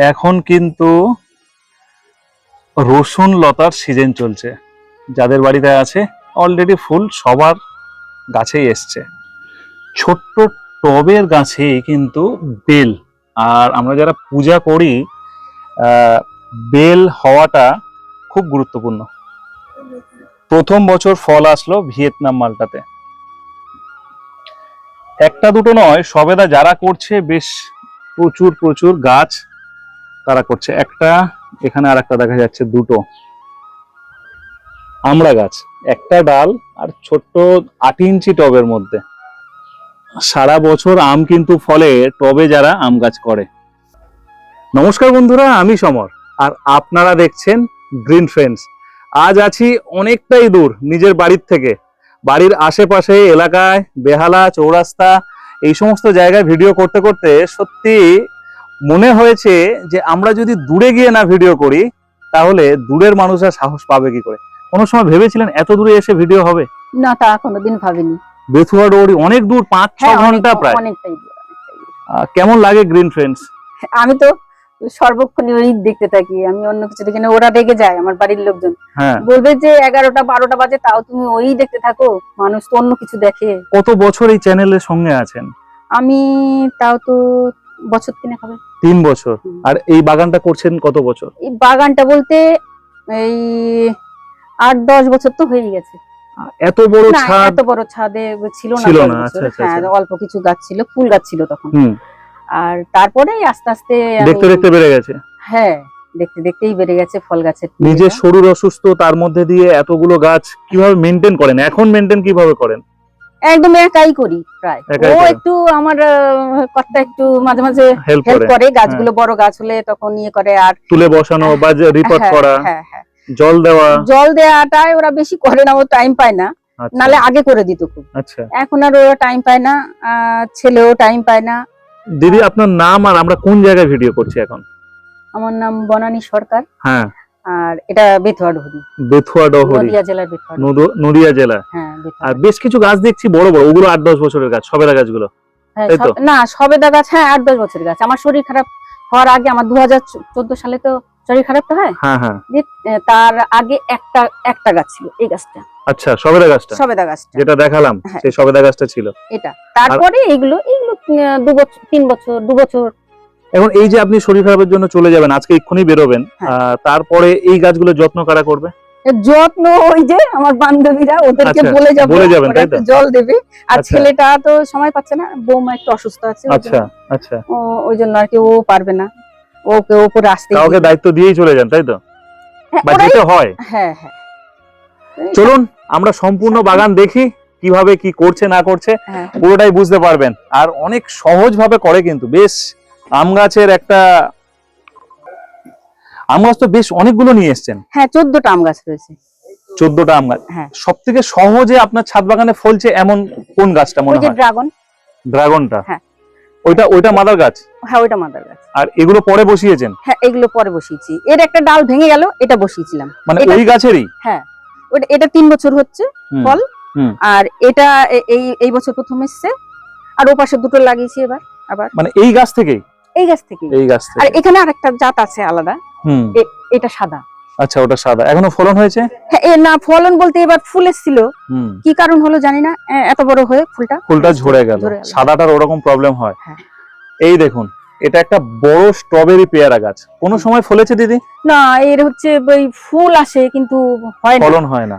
এখন কিন্তু রসুন লতার সিজন চলছে। যাদের বাড়িতে আছে অলরেডি ফুল সবার গাছেই এসছে। ছোট্ট টবের গাছে কিন্তু বেল। আর আমরা যারা পূজা করি বেল হওয়াটা খুব গুরুত্বপূর্ণ। প্রথম বছর ফল আসলো ভিয়েতনাম মালটাতে। একটা দুটো নয়, সবেদা যারা করছে, বেশ প্রচুর প্রচুর গাছ তারা করছে। একটা, এখানে আর একটা দেখা যাচ্ছে, দুটো আমড়া গাছ। একটা ডাল আর ছোট্ট আট ইঞ্চি টবের মধ্যে। সারা বছর আম কিন্তু ফলে টবে যারা আম গাছ করে। নমস্কার বন্ধুরা, আমি সমর। আর আপনারা দেখছেন গ্রিন ফ্রেন্ডস। আজ আছি অনেকটাই দূর, নিজের বাড়ির থেকে। বাড়ির আশেপাশে, এলাকায়, বেহালা, চৌরাস্তা, এই সমস্ত জায়গায় ভিডিও করতে করতে সত্যি মনে হয়েছে যে আমরা যদি দূরে গিয়ে না ভিডিও করি তাহলে দূরের মানুষরা সাহস পাবে কি করে? কোনো সময় ভেবেছিলেন এত দূরে এসে ভিডিও হবে? না তা কোনোদিন ভাবিনি। বেথুয়া ডোরি অনেক দূর পাঁচ ছ হ্যাঁ ঘণ্টা প্রায়। কেমন লাগে গ্রিন ফ্রেন্ডস আমি তো সর্বক্ষণই ওই দেখতে থাকি আমি অন্য কিছু দেখি না ওরা রেগে যায় আমার বাড়ির লোকজন। হ্যাঁ। বলবে যে এগারোটা বারোটা বাজে তাও তুমি ওই দেখতে থাকো মানুষ তো অন্য কিছু দেখে। কত বছর এই চ্যানেলের সঙ্গে আছেন? আমি তাও তো বছর তিনে হবে। তিন বছর। আর এই বাগানটা করছেন কত বছর? এই বাগানটা বলতে এই আট দশ বছর তো হয়ে গেছে। এত বড় ছাদ? এত বড় ছাদে ছিল না ছিল না, আচ্ছা, আচ্ছা, হ্যাঁ আচ্ছা। অল্প কিছু গাছ ছিল ফুল গাছ ছিল তখন। আর তারপরে আস্তে আস্তে দেখতে দেখতে বেড়ে গেছে? হ্যাঁ দেখতে দেখতেই বেড়ে গেছে ফল গাছের নিজের শরীর অসুস্থ তার মধ্যে দিয়ে এতগুলো গাছ কীভাবে মেনটেন করেন? এখন মেনটেন কীভাবে করেন? একদম একাই করি প্রায়। ও একটু আমার কর্তা একটু মাঝে মাঝে হেল্প করে। গাছগুলো বড় গাছ হলে তখন ইয়ে করে আর তুলে বসানো বা রিপোর্ট হ্যাঁ, করা হ্যাঁ হ্যাঁ। জল দেওয়া। জল দেওয়াটাই ওরা বেশি করে না ও টাইম পায় না। আচ্ছা, নালে আগে করে দিত খুব। আচ্ছা। এখন আর ওরা টাইম পায় না ছেলেও টাইম পায় না। দিদি আপনার নাম আর আমরা কোন জায়গায় ভিডিও করছি এখন? আমার নাম বনানী সরকার। হ্যাঁ। আর এটা বেথুয়া ডহরি। বেথুয়া ডহরি। নদিয়া জেলার বেথুয়া নদিয়া জেলা? হ্যাঁ আর বেশ কিছু গাছ দেখছি বড় বড় ওগুলো আট দশ বছরের গাছ সবেদা গাছগুলো। হ্যাঁ, না সবেদা গাছ হ্যাঁ আট দশ বছরের গাছ। আমার শরীর খারাপ হওয়ার আগে আমার দু হাজার চোদ্দ সালে তো শরীর খারাপটা হয়? হ্যাঁ হ্যাঁ। তার আগে একটা একটা গাছ ছিল এই গাছটা। আচ্ছা সবেদা গাছটা? সবেদা গাছটা। যেটা দেখালাম হ্যাঁ। সেই সবেদা গাছটা ছিল। এটা। তারপরে এইগুলো এইগুলো দু বছর তিন বছর দু বছর এখন এই যে আপনি শরীর খারাপের জন্য চলে যাবেন আজকে এক্ষুনি বেরোবেন হ্যাঁ। তারপরে এই গাছগুলো যত্ন কারা করবে? যত্ন ওই যে আমার বান্ধবীরা ওদেরকে আচ্ছা, বলে যাব বলে যাবেন, তাই তো? জল দেবে। আর আচ্ছা। ছেলেটা তো সময় পাচ্ছে না বৌমা একটু অসুস্থ আছে আচ্ছা আচ্ছা। ওই জন্য আর কি ও পারবে না। ওকে ওপরে আসতে কাউকে দায়িত্ব দিয়েই চলে যান তাই তো? বা যেতে হয়। হ্যাঁ হ্যাঁ। চলুন আমরা সম্পূর্ণ বাগান দেখি কীভাবে কি করছে না করছে হ্যাঁ। পুরোটাই বুঝতে পারবেন। আর অনেক সহজ ভাবে করে কিন্তু বেশ আম গাছের একটা আম গাছ তো বেশ অনেকগুলো নিয়ে এসছেন। হ্যাঁ চোদ্দটা আম গাছ রয়েছে। চোদ্দটা আম গাছ। হ্যাঁ। সব থেকে সহজে আপনার ছাদ বাগানে ফলছে এমন কোন গাছটা মনে হয়? ড্রাগন। ড্রাগনটা? হ্যাঁ। ওইটা ওইটা মাদার গাছ? হ্যাঁ ওইটা মাদার গাছ। আর এগুলো পরে বসিয়েছেন? হ্যাঁ এগুলো পরে বসিয়েছি। এর একটা ডাল ভেঙে গেল এটা বসিয়েছিলাম। মানে ওই গাছেরই? হ্যাঁ। ওটা এটা তিন বছর হচ্ছে ফল। আর এটা এই এই বছর প্রথম এসছে। আর ও পাশে দুটো লাগিয়েছি এবার আবার। মানে এই গাছ থেকেই? এই গাছ থেকে এই গাছ আর এখানে আরেকটা জাত আছে আলাদা। হুম। এটা সাদা। আচ্ছা ওটা সাদা। এখনও ফলন হয়েছে? হ্যাঁ না ফলন বলতে এবার ফুল এসেছিল। কি কারণ হলো জানি না। এত বড় হয়ে ফুলটা ফুলটা ঝরে গেল। সাদাটার ওরকম প্রবলেম হয়। হ্যাঁ। এই দেখুন এটা একটা বড় স্ট্রবেরি পেয়ারা গাছ। কোন সময় ফলেছে দিদি? না এর হচ্ছে ওই ফুল আসে কিন্তু হয় না। ফলন হয় না।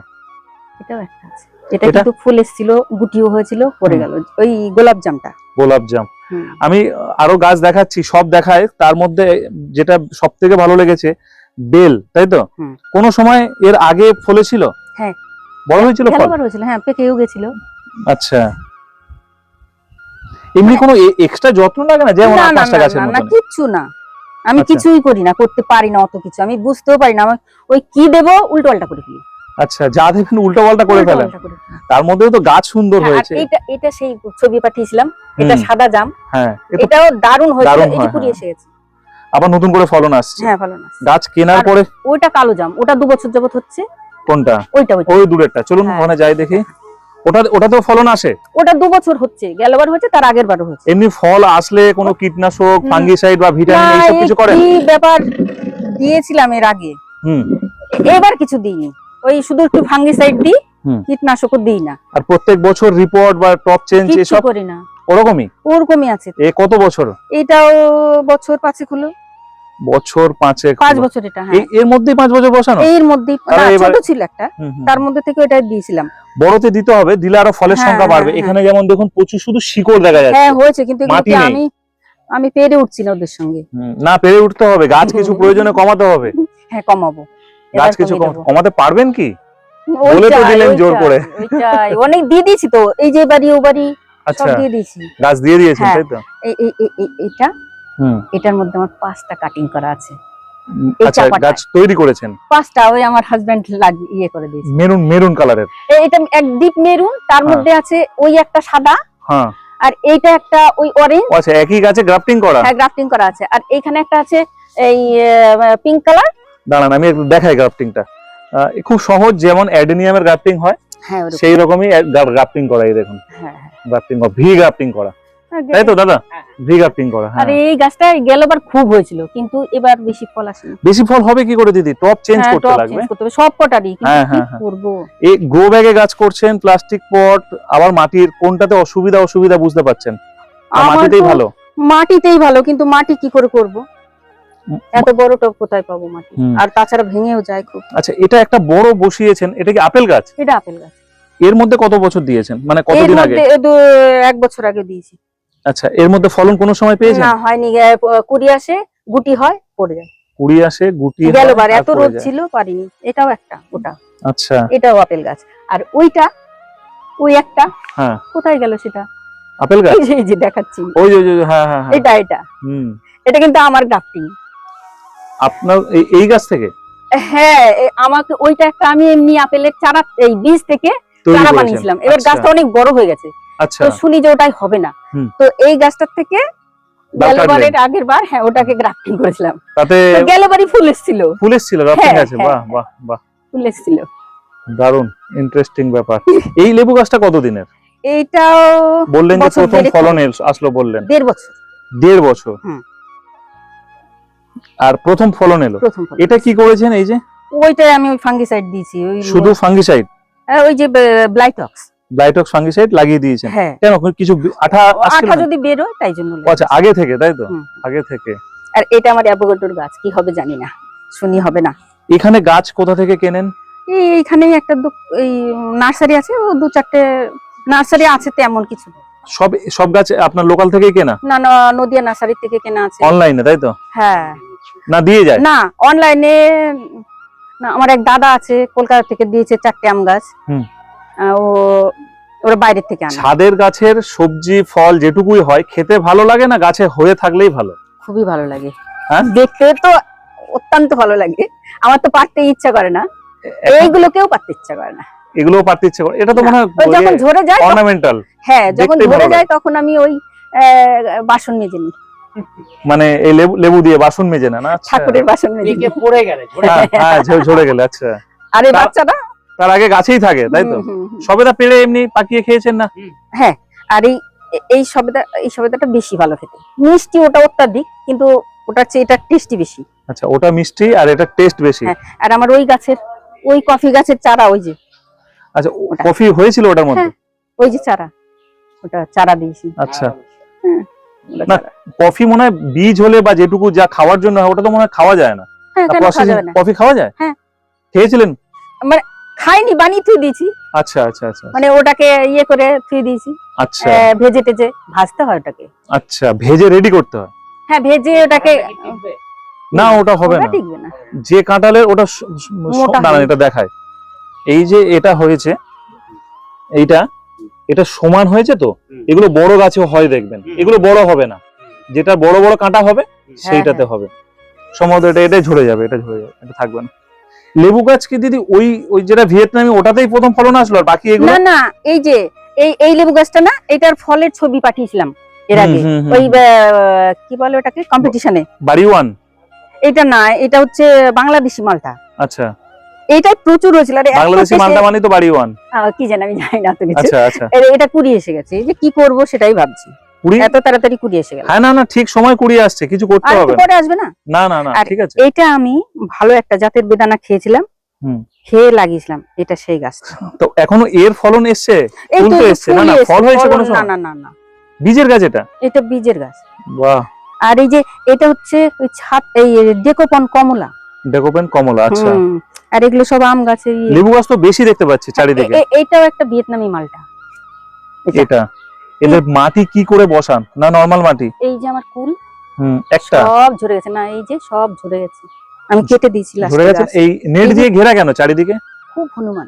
এটাও একটা আছে। এটা? কিন্তু ফুল এসেছিল গুটিও হয়েছিল পড়ে। গেল। ওই গোলাপ জামটা গোলাপ জাম। আমি আরও গাছ দেখাচ্ছি সব দেখায়। তার মধ্যে যেটা সব থেকে ভালো লেগেছে বেল তাই তো? কোন সময় এর আগে ফলেছিল হ্যাঁ। বড় হয়েছিল ফল? হ্যাঁ পেকেও গেছিল। আচ্ছা। এমনি কোনো এক্সট্রা যত্ন লাগে না? যেমন পাঁচটা গাছের না, না কিচ্ছু না। আমি আচ্ছা। কিছুই করি না করতে পারি না অত কিছু। আমি বুঝতেও পারি না আমার ওই কি দেব উল্টো পাল্টা করে ফেলি। আচ্ছা যা দেখেন উল্টো পাল্টা করে ফেলেন। তার মধ্যেও তো গাছ সুন্দর হ্যাঁ, হয়েছে। এটা এটা সেই ছবি পাঠিয়েছিলাম। এটা সাদা জাম। হ্যাঁ এটাও দারুণ হয়েছিল দারুণ এই হয়, যে কুড়ি হ্যাঁ। এসে গেছে। আবার নতুন করে ফলন আসছে। হ্যাঁ ভালো না গাছ কেনার পরে? ওইটা কালো জাম ওটা দু বছর যাবত হচ্ছে। কোনটা? ওইটা ওই দূরেরটা। চলুন হ্যাঁ। ওখানে যাই দেখি। ওটা ওটাতেও ফলন আসে? ওটা দু বছর হচ্ছে গেলবার হচ্ছে তার আগের বারও হচ্ছে। এমনি ফল আসলে কোনো কীটনাশক। ফাঙ্গিসাইড বা ভিটামিন এইসব কিছু করেন? কি ব্যাপার দিয়েছিলাম এর আগে? হুম। এবার কিছু দিইনি। ওই শুধু একটু ফাঙ্গিসাইড দিই। কীটনাশকও দিই না। আর প্রত্যেক বছর রিপোর্ট বা টপ চেঞ্জ এসব করি না। ওরকমই? ওরকমই আছে এ কত বছর? এটাও বছর পাঁচেক হলো। বছর পাঁচেক পাঁচ বছর এটা হ্যাঁ। এর মধ্যেই পাঁচ বছর বসানো? এর এবার- ছোট ছিল একটা। তার মধ্যে থেকে ওটা দিয়েছিলাম। বড়তে দিতে হবে দিলে আরও ফলের হ্যাঁ, সংখ্যা বাড়বে। হ্যাঁ, এখানে যেমন দেখুন প্রচুর শুধু শিকড় দেখা যাচ্ছে। হ্যাঁ হয়েছে কিন্তু। আমি আমি পেরে উঠছি না ওদের সঙ্গে। না পেরে উঠতে হবে। গাছ কিছু প্রয়োজনে কমাতে হবে। হ্যাঁ কমাবো। গাছ কিছু। কমাতে পারবেন কি? বলে তো দিলেন জোর করে। অনেক দিয়ে দিয়েছি তো এই যে বাড়ি ও বাড়ি আচ্ছা দিয়ে দিয়েছি। গাছ দিয়ে দিয়েছেন হ্যাঁ। তাই তো? এটা হুম। এটার মধ্যে আমার পাঁচটা কাটিং করা আছে। আচ্ছা গাছ তৈরি করেছেন? পাঁচটা ওই আমার হাজবেন্ড লাগিয়ে ইয়ে করে দিয়েছে। মেরুন মেরুন কালারের এটা এক ডিপ মেরুন তার হ্যাঁ। মধ্যে আছে ওই একটা সাদা হ্যাঁ। আর এইটা একটা ওই অরেঞ্জ আচ্ছা একই গাছে গ্রাফটিং করা? হ্যাঁ গ্রাফটিং করা আছে। আর এইখানে একটা আছে এই পিঙ্ক কালার দাঁড়ান আমি একটু দেখাই গ্রাফটিংটা খুব সহজ যেমন অ্যাডেনিয়ামের গ্রাফটিং হয় হ্যাঁ সেই রকমই গ্রাফটিং করা এই দেখুন। হ্যাঁ হ্যাঁ। গ্রাফটিং ভি গ্রাফটিং করা। তাই তো দাদা? ভি গ্রাফটিং করা আর হ্যাঁ এই গাছটা গেলবার খুব হয়েছিল কিন্তু এবার বেশি ফল আসেনি। বেশি ফল হবে কি করে দিদি? টপ চেঞ্জ হ্যাঁ, করতে লাগবে। সব কটারই কিন্তু হ্যাঁ, কি হ্যাঁ, হ্যাঁ। এই গ্রো ব্যাগে গাছ করছেন প্লাস্টিক পট আবার মাটির কোনটাতে অসুবিধা অসুবিধা বুঝতে পারছেন? মাটিতেই ভালো। মাটিতেই ভালো কিন্তু মাটি কি করে করব? এত বড় টব কোথায় পাবো মাটি? আর তাছাড়া ভেঙেও যায় খুব। আচ্ছা এটা একটা বড় বসিয়েছেন এটা কি আপেল গাছ? এটা আপেল গাছ। এর মধ্যে কত বছর দিয়েছেন? মানে কতদিন আগে? এক বছর আগে দিয়েছি। আচ্ছা এর মধ্যে ফলন কোনো সময় পেয়েছেন? না হয়নি। কুড়ি আসে গুটি হয় পড়ে যায়। কুড়ি আসে গুটি গেল হয়, এত রোদ ছিল পারিনি। এটাও একটা ওটা আচ্ছা। এটাও আপেল গাছ। আর ওইটা ওই একটা হ্যাঁ। কোথায় গেল সেটা? আপেল গাছ? এই যে দেখাচ্ছি। ওই ওই হ্যাঁ হ্যাঁ হ্যাঁ। এটা এটা। হুম। এটা কিন্তু আমার গ্রাফটিং আপনার এই গাছ থেকে? হ্যাঁ আমাকে ওইটা একটা আমি এমনি আপেলের চারা এই বীজ থেকে চারা বানিয়েছিলাম। এবার আচ্ছা, গাছটা অনেক বড় হয়ে গেছে। আচ্ছা। তো শুনি যে ওটাই হবে না। তো এই গাছটার থেকে গেলবারের আগের বার হ্যাঁ ওটাকে গ্রাফটিং করেছিলাম। তাতে গেলবারই ফুল এসেছিল। ফুল এসেছিল গ্রাফটিং হ্যাঁ, আছে। হ্যাঁ, বাহ বাহ বাহ। ফুল এসেছিল। দারুণ ইন্টারেস্টিং ব্যাপার। এই লেবু গাছটা কতদিনের? এইটাও বললেন যে প্রথম ফলন আসলো বললেন। দেড় বছর। দেড় বছর। হুম। আর প্রথম ফলন এলো। প্রথম ফলন। এটা কি করেছেন এই যে? ওইটাই আমি ওই ফাঙ্গিসাইড দিয়েছি ওই শুধু ফাঙ্গিসাইড হ্যাঁ, ওই যে ব্লাইটক্স ব্লাইটক্স ফাঙ্গিসাইড লাগিয়ে দিয়েছেন। হ্যাঁ। কেন কিছু বি- আঠা আসছিল আঠা না? যদি বেরোয় তাই জন্য ও আচ্ছা আগে থেকে তাই তো? হুম। আগে থেকে। আর এটা আমার অ্যাভোকাডোর গাছ কি হবে জানি না। শুনি হবে না। এখানে গাছ কোথা থেকে কেনেন? এই এইখানেই একটা দু- এই নার্সারি আছে ও দু চারটে নার্সারি আছে তেমন কিছু না। সব সব গাছ আপনার লোকাল থেকেই কেনা? না না নদিয়া নার্সারি থেকে কেনা আছে। অনলাইনে তাই তো? হ্যাঁ। না দিয়ে যায়? না অনলাইনে না আমার এক দাদা আছে কলকাতা থেকে দিয়েছে চারটে আম গাছ। হুম। ও ওরা বাইরের থেকে আনে। ছাদের গাছের সবজি ফল যেটুকুই হয় খেতে ভালো লাগে না? গাছে হয়ে থাকলেই ভালো? খুবই ভালো লাগে। হ্যাঁ? দেখতে তো অত্যন্ত ভালো লাগে। আমার তো পারতে ইচ্ছা করে না। এইগুলোকেও পারতে ইচ্ছা করে না। এগুলোও পারতে ইচ্ছে করে এটা তো মনে ওই যখন ঝরে যায় অর্নামেন্টাল হ্যাঁ যখন ঝরে যায় তখন আমি ওই বাসন মেজে নিই। মানে এই লেবু লেবু দিয়ে বাসন মেজে না না? আচ্ছা। ঠাকুরের বাসন মেজে। পড়ে গেলে ঝরে হ্যাঁ হ্যাঁ ঝরে- গেলে আচ্ছা। আর এই বাচ্চাটা? তার আগে গাছেই থাকে তাই তো। সবেদা পেড়ে এমনি পাকিয়ে খেয়েছেন না? হ্যাঁ আর এই এই সবেদা এই সবেদাটা বেশি ভালো খেতে। মিষ্টি ওটা অত্যাধিক কিন্তু ওটার চেয়ে এটা টেস্টি বেশি। আচ্ছা ওটা মিষ্টি আর এটা টেস্ট বেশি। হ্যাঁ। আর আমার ওই গাছের ওই কফি গাছের চারা ওই যে। আচ্ছা কফি হয়েছিল ওটার মধ্যে? হ্যাঁ। ওই যে চারা। ওটা চারা দিয়েছি। আচ্ছা। কফি মনে হয় বীজ হলে বা যেটুকু যা খাওয়ার জন্য হয় ওটা তো মনে হয় খাওয়া যায় না। হ্যাঁ না? কফি খাওয়া যায়? হ্যাঁ। খেয়েছিলেন? খাইনি বানিয়ে থুই দিয়েছি। আচ্ছা আচ্ছা আচ্ছা মানে ওটাকে ইয়ে করে থুই দিয়েছি। আচ্ছা। ভেজে টেজে ভাজতে হয় ওটাকে। আচ্ছা ভেজে রেডি করতে হয়? হ্যাঁ ভেজে ওটাকে না ওটা হবে না। যে কাঁঠালের ওটা দাঁড়ান এটা দেখায় এই যে এটা হয়েছে এইটা এটা সমান হয়েছে তো? এগুলো বড় গাছে হয় দেখবেন। এগুলো বড় হবে না। যেটা বড় বড় কাঁটা হবে সেইটাতে হ্যাঁ। হবে। সম্ভবত এটা এটাই ঝরে যাবে এটা ঝরে যাবে এটা থাকবে না। লেবু গাছ কি দিদি ওই ওই যেটা ভিয়েতনামি ওটাতেই প্রথম ফলন আসলো আর বাকি এগুলো? না না এই যে এই এই লেবু গাছটা না এটার ফলের ছবি পাঠিয়েছিলাম এর আগে। ওই আহ, কি বলে ওটাকে? কম্পিটিশনে বাড়ি ওয়ান? এটা না এটা হচ্ছে বাংলাদেশি মালটা। আচ্ছা। এইটাই প্রচুর হয়েছিল বাংলাদেশি মালটা মানে তো বাড়ি ওয়ান কি জানি আমি জানি না তো কিছু। আচ্ছা আচ্ছা। এটা কুড়ি এসে গেছে। এই যে কি করব সেটাই ভাবছি। কুড়ি? এত তাড়াতাড়ি কুড়ি এসে গেল। হ্যাঁ না না ঠিক সময় আসছে কিছু করতে আর হবে পরে আসবে না? না না না ঠিক আছে। এইটা আমি ভালো একটা জাতের বেদানা খেয়েছিলাম। খেয়ে লাগিয়েছিলাম এটা সেই গাছ। তো এখনও এর ফলন এসছে? এই ফুল তো তো এসছে, না, না, ফল হয়েছে কোনো না না না না। বীজের গাছ এটা? এটা বীজের গাছ। বাহ। আর এই যে এটা হচ্ছে ওই ছাদ এই ডেকোপন কমলা। ডেকোপেন কমলা আচ্ছা। আর এগুলো সব আম গাছের ইয়ে। লেবু গাছ তো বেশি দেখতে পাচ্ছি চারিদিকে। এ- এ- এইটাও একটা ভিয়েতনামি মালটা। এটা। এদের মাটি কি করে বসান? না নরমাল মাটি? এই যে আমার কুল হুম একটা। সব ঝরে গেছে। না এই যে সব ঝরে গেছে। আমি কেটে দিয়েছি ধরে এ এই নেট দিয়ে ঘেরা কেন চারিদিকে? খুব হনুমান।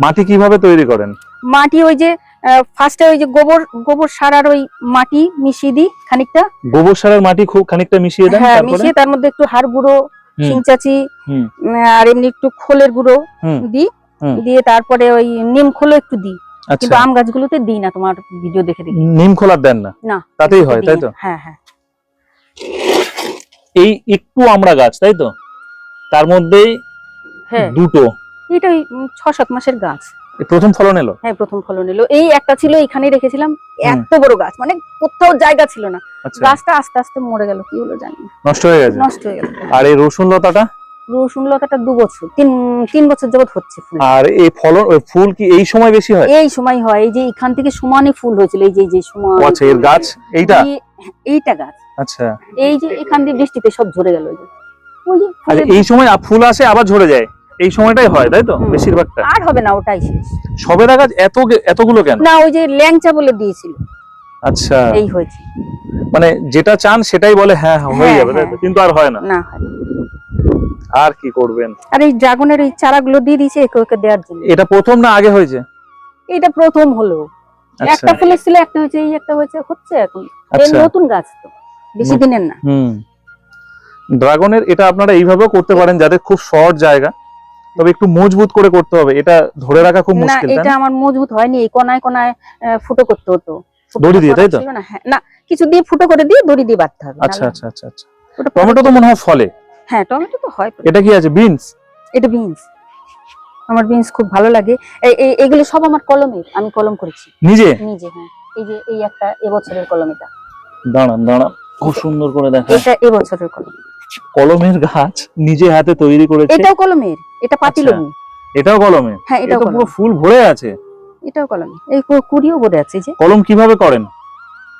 মাটি কীভাবে তৈরি করেন? মাটি ওই যে ফার্স্টে ওই যে গোবর গোবর সার আর ওই মাটি মিশিয়ে দিই খানিকটা। গোবর সারের মাটি খুব খানিকটা মিশিয়ে দেন হ্যাঁ তারপরে? মিশিয়ে তার মধ্যে একটু হাড় গুঁড়ো হুম। সিংচাচি আর এমনি একটু খোলের গুঁড়ো। দিই দিয়ে তারপরে ওই নিম খোলও একটু দিই। কিন্তু আচ্ছা আম গাছগুলোতে দিই না তোমার ভিডিও দেখে দেখি। নিম খোলার দেন না? না। তাতেই হয় তাই তো? হ্যাঁ হ্যাঁ। এই একটু আমরা গাছ তাই তো? তার মধ্যেই হ্যাঁ। দুটো। এটা ওই উম, ছ সাত মাসের গাছ। প্রথম ফলন এলো? হ্যাঁ প্রথম ফলন এলো। এই একটা ছিল এখানে রেখেছিলাম। এত বড় গাছ মানে কোথাও জায়গা ছিল না। আচ্ছা। গাছটা আস্তে আস্তে মরে গেল কি হলো জানি না। নষ্ট হয়ে গেছে? নষ্ট হয়ে গেল। আর এই রসুন লতাটা? রসুন লতাটা দু বছর তিন তিন বছর যাবত হচ্ছে ফুল। আর এই ফলন ফুল কি এই সময় বেশি হয়? এই সময় হয় এই যে এখান থেকে সমানে ফুল হয়েছিল এই যে এই যে সমান আচ্ছা এর গাছ? এইটা? এইটা গাছ। আচ্ছা। এই যে এখান দিয়ে বৃষ্টিতে সব ঝরে গেল এই সময় ফুল আসে আবার ঝরে যায়? এই সময়টাই হয় তাই তো? বেশিরভাগটা। আর হবে না ওটাই শেষ। সবেদা গাছ এত এতগুলো কেন? না ওই যে ল্যাংচা বলে দিয়েছিল। আচ্ছা। এই হয়েছে। মানে যেটা চান সেটাই বলে হ্যাঁ হ্যাঁ, হয়ে হ্যাঁ, যাবে তাই তো? হ্যাঁ। কিন্তু আর হয় না। না আর কি করবেন? আর এই ড্রাগনের এই চারাগুলো দিয়ে দিয়েছে একে ওকে দেওয়ার জন্য। এটা প্রথম না আগে হয়েছে? এটা প্রথম হলো। আচ্ছা। একটা ফুল ছিল একটা হয়েছে এই একটা হয়েছে হচ্ছে এখন। এই আচ্ছা। নতুন গাছ তো বেশি দিনের না। হুম। ড্রাগনের এটা আপনারা এইভাবেও করতে পারেন যাদের খুব শর্ট জায়গা। তবে একটু মজবুত করে করতে হবে। এটা ধরে রাখা খুব মুশকিল তাই এটা আমার মজবুত হয়নি। এই কোনায় কোনায় ফুটো করতে হতো। দড়ি দিয়ে, তাই তো? না, হ্যাঁ, না কিছু দিয়ে ফুটো করে দিয়ে দড়ি দিয়ে বাঁধতে হবে আচ্ছা আচ্ছা আচ্ছা আচ্ছা। টমেটো তো মনে হয় ফলে। হ্যাঁ টমেটো তো হয়। এটা কি আছে বিনস? এটা বিনস। আমার বিনস খুব ভালো লাগে। এই- এই- এগুলো সব আমার কলমের আমি কলম করেছি। নিজে? নিজে হ্যাঁ। এই যে এই একটা এবছরের কলম এটা। দাঁড়ান দাঁড়ান। খুব সুন্দর করে দেখা এটা এবছরের কলম। কলমের গাছ নিজে হাতে তৈরি করেছে। এটাও কলমের এটা পাতিলমি। এটাও কলমে হ্যাঁ এটা পুরো ফুল ভরে আছে? এটাও কলমে এই কুড়িও ভরে আছে যে। কলম কীভাবে করেন?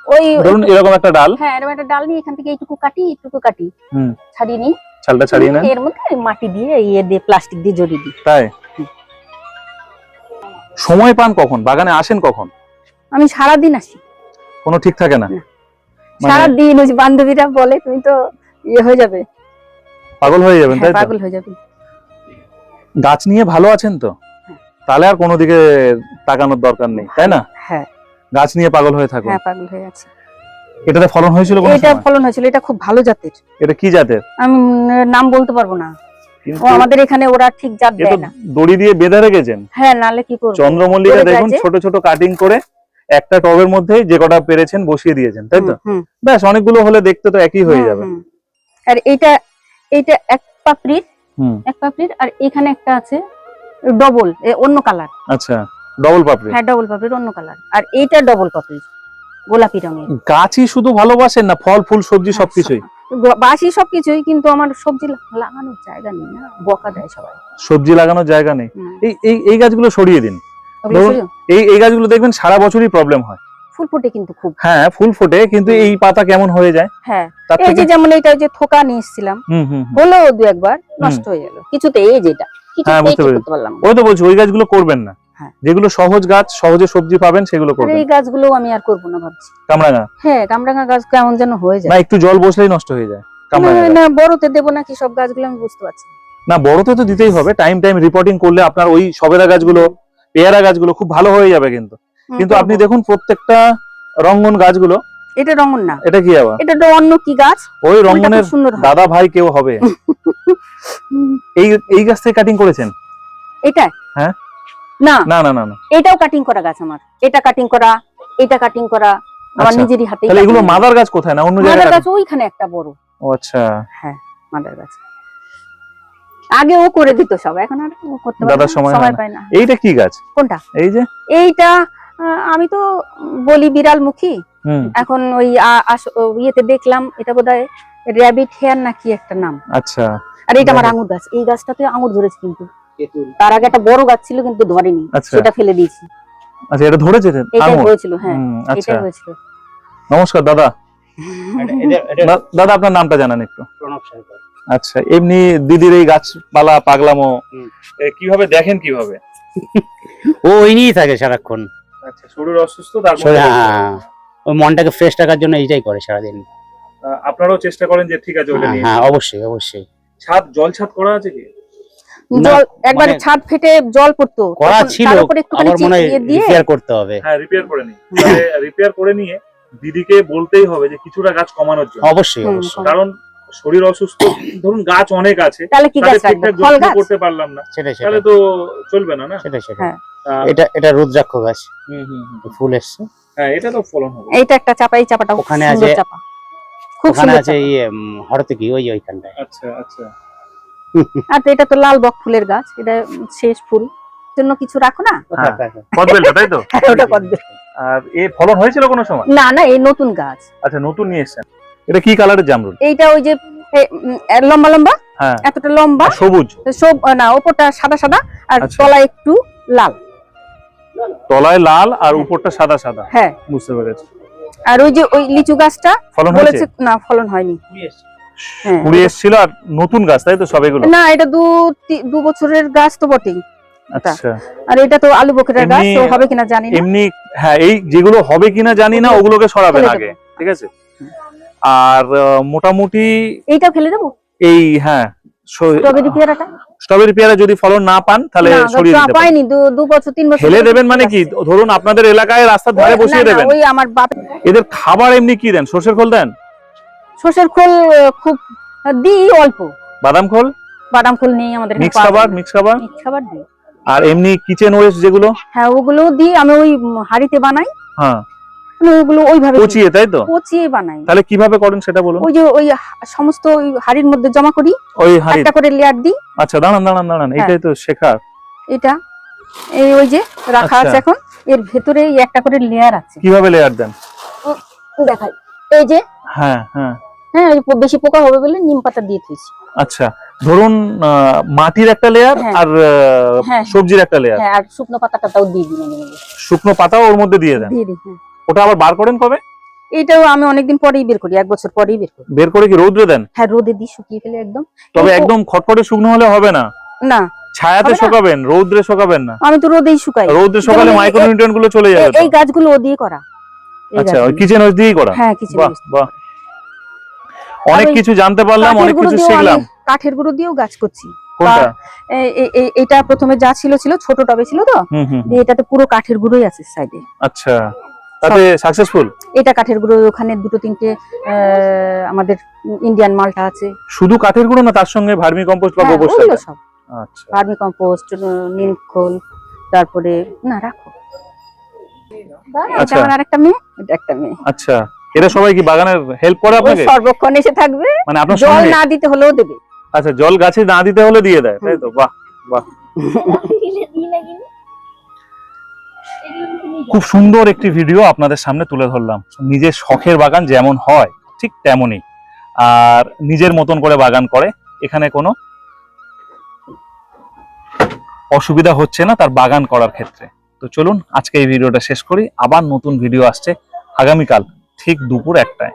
ওই ধরুন এরকম একটা ডাল। হ্যাঁ এরকম একটা ডাল নিয়ে এখান থেকে এইটুকু কাটি এইটুকু কাটি। হুম। ছাড়িয়ে নিই। ছালটা ছাড়িয়ে নেন। এর মধ্যে মাটি দিয়ে ইয়ে দিয়ে প্লাস্টিক দিয়ে জড়িয়ে দিই। তাই? সময় পান কখন? বাগানে আসেন কখন? আমি সারাদিন আসি। কোনো ঠিক থাকে না? না। মানে সারাদিন ওই যে বান্ধবীরা বলে তুমি তো ইয়ে হয়ে যাবে। পাগল হয়ে যাবেন হ্যাঁ, তাই পাগল হয়ে যাবে। গাছ নিয়ে ভালো আছেন তো? হ্যাঁ। তাহলে আর কোনো দিকে তাকানোর দরকার নেই তাই না? হ্যাঁ। গাছ নিয়ে পাগল হয়ে থাকুন। হ্যাঁ পাগল হয়ে আছে। এটাতে ফলন হয়েছিল কোনো এটা ফলন হয়েছিল এটা খুব ভালো জাতের। এটা কি জাতের? আমি নাম বলতে পারব না। ও আমাদের এখানে ওরা ঠিক জাত দেয় না। দড়ি দিয়ে বেঁধে রেখেছেন। হ্যাঁ নালে কি করব? চন্দ্রমল্লিকা দেখুন ছোট ছোট কাটিং করে একটা টবের মধ্যেই যে কটা পেরেছেন বসিয়ে দিয়েছেন তাই তো? ব্যাস অনেকগুলো হলে দেখতে তো একই হয়ে যাবে। আর এটা এইটা এক পাপড়ির হুম। এক পাপড়ির আর এখানে একটা আছে ডবল অন্য কালার। আচ্ছা ডবল পাপড়ি? হ্যাঁ ডবল পাপড়ির অন্য কালার। আর এইটা ডবল পাপড়ির গোলাপি রঙের। গাছই শুধু ভালোবাসেন না ফল ফুল সবজি হ্যাঁ, সবকিছুই? বাসি সবকিছুই কিন্তু আমার সবজি লাগানোর জায়গা নেই না বকা দেয় সবাই। সবজি লাগানোর জায়গা নেই। এই এই এই গাছগুলো সরিয়ে দিন। এই এই গাছগুলো দেখবেন সারা বছরই প্রবলেম হয়। ফুল ফুটে কিন্তু খুব। হ্যাঁ ফুল ফোটে কিন্তু এই পাতা কেমন হয়ে যায়? হ্যাঁ এই যে যেমন এটা যে থোকা নিয়ে এসেছিলাম হুম হুম হুম। হলো দু একবার নষ্ট হয়ে গেল। কিছুতে এই যেটা হ্যাঁ, বুঝতে পারলাম। ওই তো বলছি ওই গাছগুলো করবেন না। হ্যাঁ। যেগুলো সহজ গাছ সহজে সবজি পাবেন সেগুলো করবেন। এই গাছগুলো আমি আর করব না ভাবছি। কামরাঙা? হ্যাঁ কামরাঙা গাছ কেমন যেন হয়ে যায়। না একটু জল বসলেই নষ্ট হয়ে যায় কামরাঙা না, বড়তে দেবো নাকি সব গাছগুলো আমি বুঝতে পারছি না। বড়তে তো দিতেই হবে টাইম টাইম রিপোর্টিং করলে আপনার ওই সবেদা গাছগুলো পেয়ারা গাছগুলো খুব ভালো হয়ে যাবে কিন্তু। কিন্তু আপনি দেখুন প্রত্যেকটা রঙ্গন গাছগুলো। এটা রঙন না। এটা কি আবার? এটা তো অন্য কি গাছ? ওই রঙ্গনের। দাদা ভাই কেউ হবে। এই এই গাছ থেকে কাটিং করেছেন? এটা হ্যাঁ? না। না না না এটাও কাটিং করা গাছ আমার। এটা কাটিং করা এটা কাটিং করা আমার আচ্ছা। নিজেরই হাতে তাহলে এগুলো মাদার গাছ কোথায়? না অন্য জায়গায় মাদার গাছ ওইখানে একটা বড়। ও আচ্ছা। হ্যাঁ মাদার গাছ। আগে ও করে দিত সব এখন আর করতে পারে সময়। পায় না। এইটা কি গাছ? কোনটা? এই যে? এইটা আমি তো বলি বিড়াল মুখী এখন ওই আস- ইয়েতে দেখলাম এটা বোধহয় র্যাবিট হেয়ার না কি একটা নাম। আচ্ছা। আর এটা আমার আঙুর গাছ। এই গাছটাতে আঙুর ধরেছে কিন্তু। তার আগে একটা বড় গাছ ছিল কিন্তু ধরেনি। আচ্ছা। সেটা ফেলে দিয়েছি। আচ্ছা এটা ধরেছে আঙুর? হয়েছিল হ্যাঁ। হুম, আচ্ছা। হয়েছিল। নমস্কার দাদা। এটা- এটা- এটা দাদা আপনার নামটা জানান একটু। প্রণব সরকার। আচ্ছা এমনি দিদির এই গাছপালা পাগলামো কীভাবে দেখেন কীভাবে? ও ওই নিয়েই থাকে সারাক্ষণ। আচ্ছা শরীর অসুস্থ তার শরীর- হ্যাঁ ওই মনটাকে ফ্রেশ রাখার জন্য এইটাই করে সারাদিন। আপনারাও চেষ্টা করেন যে ঠিক আছে ওটা হ্যাঁ, নিয়ে হ্যাঁ অবশ্যই অবশ্যই। ছাদ জল ছাদ করা আছে কি? জল একবারে মানে- ছাদ ফেটে জল পড়তো। করা ছিল আবার মনে হয় দিয়ে রিপেয়ার করতে হবে। হ্যাঁ রিপেয়ার করে নিই রিপেয়ার করে নিয়ে দিদিকে বলতেই হবে যে কিছুটা গাছ কমানোর জন্য। অবশ্যই অবশ্যই। কারণ শরীর অসুস্থ ধরুন গাছ অনেক আছে তাহলে কি গাছ করতে পারলাম না। সেটাই। তাহলে তো চলবে না না? সেটাই সেটাই। হ্যাঁ। এটা এটা রুদ্রাক্ষ গাছ। হুম, হুম, হুম। ফুল এসছে। হ্যাঁ এটা তো ফলন হবে। এইটা একটা চাপা এই চাপাটা ওখানে আছে- চাপা। খুব সুন্দর আছে। ইয়ে হরতে কি ওই ওইখানটায়। আচ্ছা আচ্ছা। আর এটা তো লাল বক ফুলের গাছ এটা শেষ ফুল। জন্য কিছু রাখো না? হ্যাঁ। কদবেলটা তাই তো? ওটা আর এ ফলন হয়েছিল কোনো সময়? না না এই নতুন গাছ। আচ্ছা নতুন নিয়ে এসেছেন। এটা কি কালারের জামরুল? এইটা ওই যে লম্বা লম্বা? হ্যাঁ। এতটা লম্বা? সবুজ? সব না ওপরটা সাদা সাদা আর আচ্ছা। তলায় একটু লাল। তলায় লাল আর উপরটা সাদা সাদা। হ্যাঁ। বুঝতে পেরেছি। আর ওই যে ওই লিচু গাছটা ফলন হয়েছে? না ফলন হয়নি। হ্যাঁ। কুড়ি এসেছিল আর নতুন গাছ তাই তো সব এগুলো? না এটা দু দু বছরের গাছ তো বটেই। আচ্ছা। আর এটা তো আলু বকেটের গাছ তো হবে কিনা জানি না। এমনি হ্যাঁ এই যেগুলো হবে কিনা জানি না ওগুলোকে সরাবেন আগে ঠিক আছে? আর মোটামুটি এইটা ফেলে দেবো? এই হ্যাঁ। স্ট্রবেরি পেয়ারাটা? স্ট্রবেরি পেয়ারা যদি ফলন না পান তাহলে সরিয়ে দিতে পারেন। দু বছর তিন বছর ফেলে দেবেন মানে কি? ধরুন আপনাদের এলাকায় রাস্তার ধারে বসিয়ে দেবেন। ওই আমার বাপ এদের খাবার এমনি কি দেন? সর্ষের খোল দেন? সর্ষের খোল খুব দিই অল্প। বাদাম খোল? বাদাম খোল নেই আমাদের মিক্স খাবার মিক্স খাবার? মিক্স খাবার দিই। আর এমনি কিচেন ওয়েস্ট যেগুলো? হ্যাঁ ওগুলো দিই। আমি ওই হাঁড়িতে বানাই। হ্যাঁ। ওগুলো ওইভাবে পচিয়ে তাই তো? পচিয়ে বানাই তাহলে কীভাবে করেন সেটা বলুন? ওই যে ওই সমস্ত ওই হাড়ির মধ্যে জমা করি ওই হাঁড়ি একটা করে লেয়ার দিই। আচ্ছা দাঁড়ান দাঁড়ান দাঁড়ান হ্যাঁ। এটাই তো শেখার। এটা এই ওই যে রাখা আচ্ছা। আছে এখন এর ভেতরে একটা করে লেয়ার আছে। কীভাবে লেয়ার দেন? দেখাই। এই যে হ্যাঁ হ্যাঁ। হ্যাঁ বেশি পোকা হবে বলে নিম পাতা দিয়ে দিয়েছি আচ্ছা ধরুন মাটির একটা লেয়ার হ্যাঁ। আর হ্যাঁ। সবজির একটা লেয়ার হ্যাঁ আর শুকনো পাতাটাও দিয়ে মাঝে। শুকনো পাতাও ওর মধ্যে দিয়ে দেন? দিয়ে দিই ওটা আবার বার করেন কবে? এইটাও আমি অনেকদিন পরেই বের করি এক বছর পরেই বের করি। বের করে কি রৌদ্রে দেন? হ্যাঁ রোদে দিই শুকিয়ে ফেলে একদম। তবে একদম খটখটে শুকনো হলে হবে না। না ছায়াতে শুকাবেন রৌদ্রে শুকাবেন না। আমি তো রোদেই শুকাই। রৌদ্রে শুকালে মাইক্রোনিউট্রিয়েন্টগুলো চলে যাবে এই গাছগুলো ও দিয়ে করা। আচ্ছা ওই কিচেন ওয়েস্ট দিয়েই করা? হ্যাঁ কিছু বাহ বাহ। অনেক কিছু জানতে পারলাম অনেক কিছু শিখলাম। কাঠের গুঁড়ো দিয়েও গাছ করছি। এইটা প্রথমে যা ছিল ছিল ছোট টবে ছিল তো? এটাতে পুরো কাঠের গুঁড়োই আছে সাইডে আচ্ছা। তাতে সাকসেসফুল এটা কাঠের গুঁড়ো ওখানে দুটো তিনটে আহ, আমাদের ইন্ডিয়ান মালটা আছে। শুধু কাঠের গুঁড়ো না তার সঙ্গে ভার্মি কম্পোস্ট বা হ্যাঁ, গোবর সার? সব। আচ্ছা। ভার্মি কম্পোস্ট নিম খোল তারপরে না রাখো। আচ্ছা। আমার আরেকটা মেয়ে এটা একটা মেয়ে। আচ্ছা। এরা সবাই কি বাগানের হেল্প করে আপনাকে? সর্বক্ষণ এসে থাকবে। মানে আপনার জল না দিতে হলেও দেবে। আচ্ছা জল গাছে না দিতে হলে দিয়ে দেয় তাই তো? বাহ বাহ। খুব সুন্দর একটি ভিডিও আপনাদের সামনে তুলে ধরলাম। নিজের শখের বাগান যেমন হয়, ঠিক তেমনই। আর নিজের মতন করে বাগান করে, এখানে কোনো অসুবিধা হচ্ছে না তার বাগান করার ক্ষেত্রে। তো চলুন, আজকে এই ভিডিওটা শেষ করি। আবার নতুন ভিডিও আসছে আগামীকাল, ঠিক দুপুর একটায়।